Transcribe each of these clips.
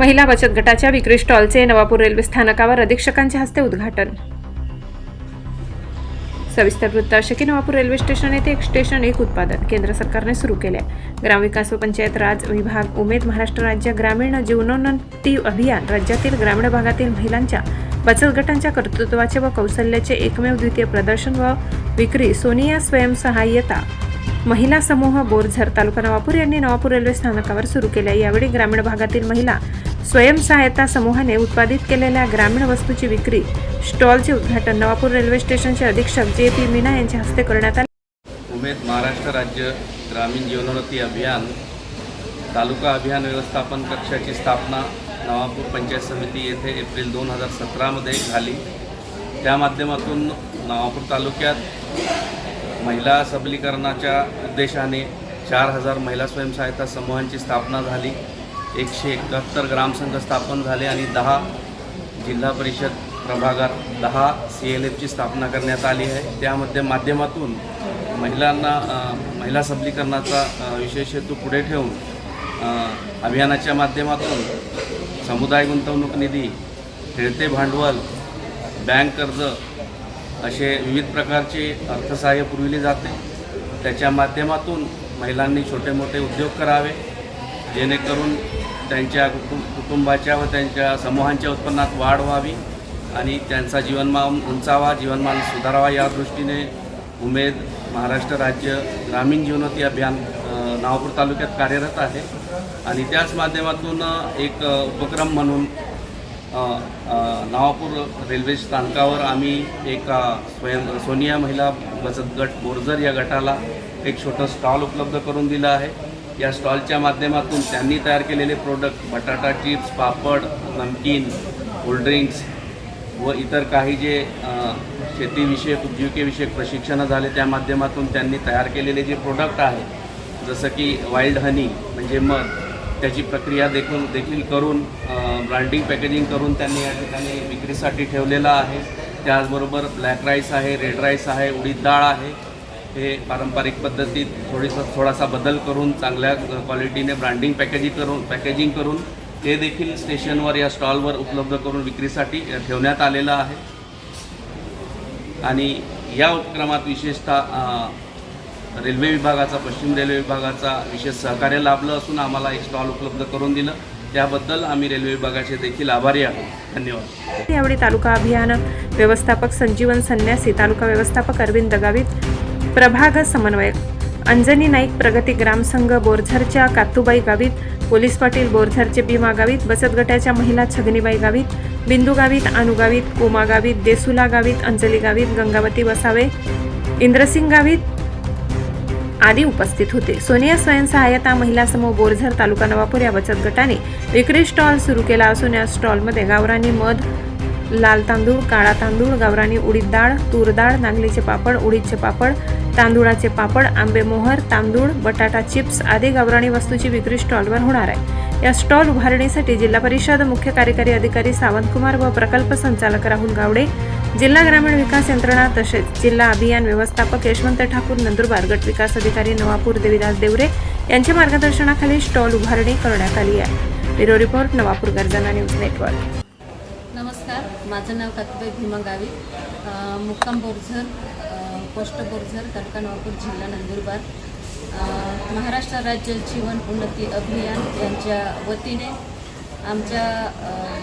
महिला बचत गटाच्या विक्री स्टॉलचे नवापूर रेल्वे स्थानकावर अधीक्षकांच्या हस्ते उद्घाटन. सविस्तर वृत्त असे की नवापूर रेल्वे स्टेशन येथे एक स्टेशन एक उत्पादन केंद्र सरकारने सुरू केले. आहे ग्रामविकास व पंचायत राज विभाग उमेद महाराष्ट्र राज्य ग्रामीण जीवनोन्नती अभियान राज्यातील ग्रामीण भागातील महिलांच्या बचत गटांच्या कर्तृत्वाचे व कौशल्याचे एकमेव द्वितीय प्रदर्शन व विक्री सोनिया स्वयंसहाय्यता महिला समूह बोरझर तालुका नवापूर यांनी नवापूर रेल्वे स्थानकावर सुरू केले यावेळी ग्रामीण भागातील महिला स्वयंसहायता समूहाने उत्पादित केलेल्या ग्रामीण वस्तूची विक्री स्टॉलचे उद्घाटन नवापूर रेल्वे स्टेशनचे अधीक्षक जे पी मीना यांच्या हस्ते करण्यात आले. उमेद महाराष्ट्र राज्य ग्रामीण जीवनोन्नती अभियान तालुका अभियान व्यवस्थापन कक्षाची स्थापना नवापूर पंचायत समिती येथे एप्रिल दोन हजार सतरामध्ये झाली. त्या माध्यमातून नवापूर तालुक्यात महिला सबलीकरणाच्या उद्देशाने चार हजार महिला स्वयंसहायता समूहांची स्थापना झाली. एकशे एकाहत्तर ग्रामसंघ स्थापन झाले आणि दहा जिल्हा परिषद प्रभागात दहा सी एल एफची स्थापना करण्यात आली आहे. त्यामध्ये माध्यमातून महिलांना महिला सबलीकरणाचा विशेष हेतू पुढे ठेवून अभियानाच्या माध्यमातून समुदाय गुंतवणूक निधी खेळते भांडवल बँक कर्ज असे विविध प्रकारचे अर्थसहाय्य पुरविले जाते त्याच्या माध्यमातून महिलांनी छोटे मोठे उद्योग करावे जेणेकरून त्यांच्या कुटुंब कुटुंबाच्या व त्यांच्या समूहांच्या उत्पन्नात वाढ व्हावी आणि त्यांचा जीवनमान उंचावा जीवनमान सुधारावा या दृष्टीने उमेद महाराष्ट्र राज्य ग्रामीण जीवनोती अभियान नागपूर तालुक्यात कार्यरत आहे. आणि त्याच माध्यमातून एक उपक्रम म्हणून नवापूर रेल्वे स्थानकावर आम्ही एक स्वयं सोनिया महिला बचत गट बोरजर या गटाला एक छोटं स्टॉल उपलब्ध करून दिलं आहे. या स्टॉलच्या माध्यमातून त्यांनी तयार केलेले प्रोडक्ट बटाटा चिप्स पापड नमकीन कोल्ड्रिंक्स व इतर काही जे शेतीविषयक उपजीविकेविषयक प्रशिक्षणं झाले त्या माध्यमातून त्यांनी तयार केलेले जे प्रोडक्ट आहे जसं की वाईल्ड हनी म्हणजे मध त्याची प्रक्रिया देखील देखील करून ब्रँडिंग पॅकेजिंग करून त्यांनी या ठिकाणी विक्रीसाठी ठेवलेलं आहे. त्याचबरोबर ब्लॅक राईस आहे रेड राईस आहे उडीद डाळ आहे. हे पारंपरिक पद्धतीत थोडीसा थोडासा बदल करून चांगल्या क्वालिटीने ब्रँडिंग पॅकेजिंग करून पॅकेजिंग करून ते देखील स्टेशनवर या स्टॉलवर उपलब्ध करून विक्रीसाठी ठेवण्यात आलेलं आहे. आणि या उपक्रमात विशेषतः रेल्वे विभागाचा पश्चिम रेल्वे विभागाचा विशेष सहकार्य लाभलं असून आम्हाला एक स्टॉल उपलब्ध करून दिलं. त्याबद्दल आम्ही रेल्वे विभागाचे देखील आभारी आहोत. धन्यवाद. यावेळी तालुका अभियान व्यवस्थापक संजीवन संन्यासी तालुका व्यवस्थापक अरविंद गावित प्रभाग समन्वयक अंजनी नाईक प्रगती ग्रामसंघ बोरझरच्या कातूबाई गावित पोलीस पाटील बोरझरचे भीमा गावित बचत गटाच्या महिला छगनीबाई गावित बिंदू गावित अनुगावित कोमा गावित देसुला गावित अंजली गावित गंगावती वसावे इंद्रसिंग गावित आदी उपस्थित होते. सोनिया स्वयंसहाय्यता महिला समूह बोरझर तालुका नवापूर या बचत गटाने विक्री स्टॉल सुरू केला असून या स्टॉलमध्ये गावरानी मध लाल तांदूळ काळा तांदूळ गावरानी उडीद डाळ तूर डाळ नागलीचे पापड उडीदचे पापड तांदुळाचे पापड आंबे मोहर तांदूळ बटाटा चिप्स आदी गावराणी वस्तूची विक्री स्टॉलवर होणार आहे. या स्टॉल उभारणीसाठी जिल्हा परिषद मुख्य कार्यकारी अधिकारी सावंतकुमार व प्रकल्प संचालक राहुल गावडे जिल्हा ग्रामीण विकास यंत्रणा तसेच जिल्हा अभियान व्यवस्थापक यशवंत ठाकूर नंदुरबार गट विकास अधिकारी नवापूर देवीदास देवरे यांच्या मार्गदर्शनाखाली स्टॉल उभारणी करण्यात आली आहे. ब्युरो रिपोर्ट नवापूर गर्जना न्यूज नेटवर्क. नमस्कार माझं नाव कातुबाई भीमा गावी. मुक्काम बोरझर पोस्ट बोरझर तालुका नवापूर जिल्हा नंदुरबार. महाराष्ट्र राज्य जीवन उन्नती अभियान यांच्या वतीने आमच्या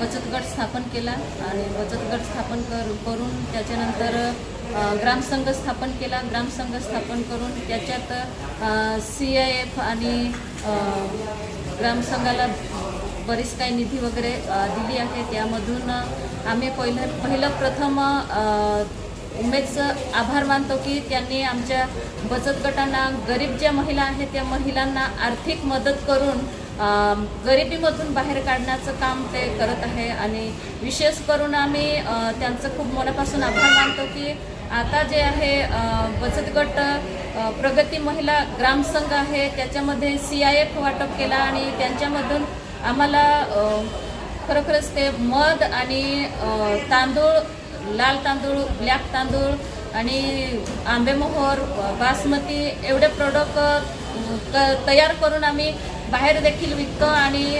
बचत गट स्थापन केला आणि बचत गट स्थापन कर करून त्याच्यानंतर ग्रामसंघ स्थापन केला. ग्रामसंघ स्थापन करून त्याच्यात सी आय एफ आणि ग्रामसंघाला बरीच काही निधी वगैरे दिली आहे. त्यामधून आम्ही पहिलं पहिलं प्रथम उमेदचं आभार मानतो की त्यांनी आमच्या बचत गटांना गरीब ज्या महिला आहेत त्या महिलांना आर्थिक मदत करून गरिबीमधून बाहेर काढण्याचं काम ते करत आहे. आणि विशेष करून आम्ही त्यांचं खूप मनापासून आभार मानतो की आता जे आहे बचत गट प्रगती महिला ग्रामसंघ आहे त्याच्यामध्ये सी आय एफ वाटप केला आणि त्यांच्यामधून आम्हाला खरोखरच ते मध आणि तांदूळ लाल तांदूळ ब्लॅक तांदूळ आणि आंबेमोहोर बासमती एवढे प्रोडक्ट तयार करून आम्ही बाहेर देखील विकतो आणि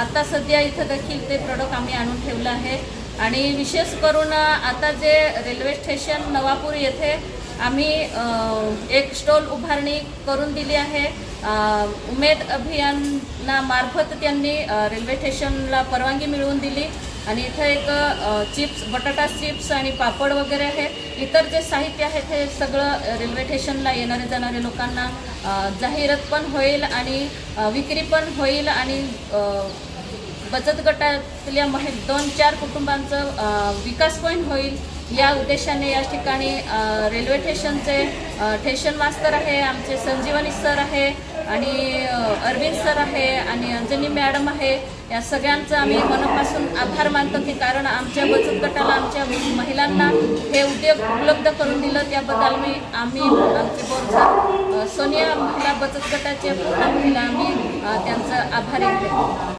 आता सध्या इथं देखील ते प्रोडक्ट आम्ही आणून ठेवलं आहे. आणि विशेष करून आता जे रेल्वे स्टेशन नवापूर येथे आम्ही एक स्टॉल उभारणी करून दिली आहे. उमेद अभियान अभियानामार्फत त्यांनी रेल्वे स्टेशनला परवानगी मिळवून दिली. आणि इथं एक चिप्स बटाटा चिप्स आणि पापड वगैरे आहे. इतर जे साहित्य आहे ते सगळं रेल्वे स्टेशनला येणारे जाणारे लोकांना जाहिरात पण होईल आणि विक्री पण होईल आणि बचत गटातल्या महि दोन चार कुटुंबांचं विकास पण होईल. या उद्देशाने या ठिकाणी रेल्वे स्टेशनचे अ, स्टेशन मास्तर आहे आमचे संजीवनी सर आहे आणि अरविंद सर आहे आणि अंजनी मॅडम आहे या सगळ्यांचं आम्ही मनापासून आभार मानतो की कारण आमच्या बचत गटाला आमच्या महिलांना हे उद्योग उपलब्ध करून दिलं. त्याबद्दल मी आम्ही आमचे बोरझर सोनिया महिला बचत गटाचे पूर्ण महिला आम्ही त्यांचं आभारी